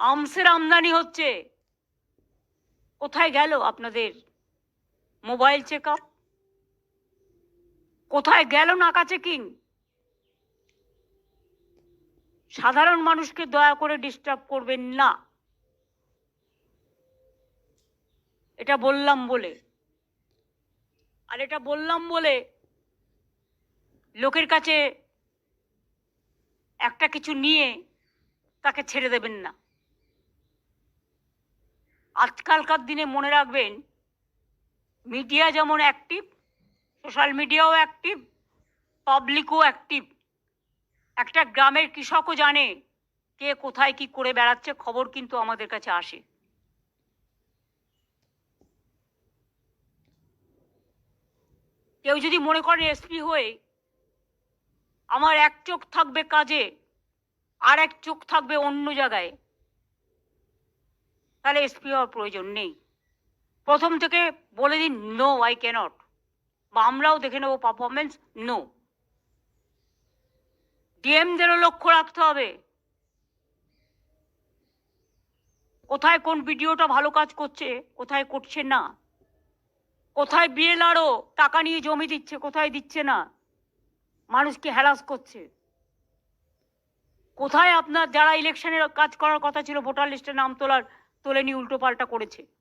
আমসের আমদানি হচ্ছে। কোথায় গেল আপনাদের মোবাইল চেক আপ কোথায় গেল নাকা চেকিং? সাধারণ মানুষকে দয়া করে ডিস্টার্ব করবেন না। এটা বললাম বলে। আর এটা বললাম বলে লোকের কাছে একটা কিছু নিয়ে তাকে ছেড়ে দেবেন না। আজকালকার দিনে মনে রাখবেন, মিডিয়া যেমন অ্যাক্টিভ সোশ্যাল মিডিয়াও অ্যাক্টিভ পাবলিকও অ্যাক্টিভ একটা গ্রামের কৃষকও জানে কে কোথায় কি করে বেড়াচ্ছে, খবর কিন্তু আমাদের কাছে আসে। কেউ যদি মনে করেন এসপি হয়ে আমার এক চোখ থাকবে কাজে, আর এক চোখ থাকবে অন্য জায়গায় তাহলে এসপি হওয়ার প্রয়োজন নেই। প্রথম থেকে বলে দিন নো আই ক্যানট বা আমরাও দেখে নেব পারফরমেন্স নো ডিএমদেরও লক্ষ্য রাখতে হবে। কোথায় কোন ভিডিওটা ভালো কাজ করছে, কোথায় করছে না? কোথায় বিএলআরও টাকা নিয়ে জমি দিচ্ছে, কোথায় দিচ্ছে না? মানুষকে হ্যারাস করছে? কোথায় আপনার যারা ইলেকশনের কাজ করার কথা ছিল, ভোটার লিস্টে নাম তোলার তোলেনি উল্টো পাল্টা করেছে।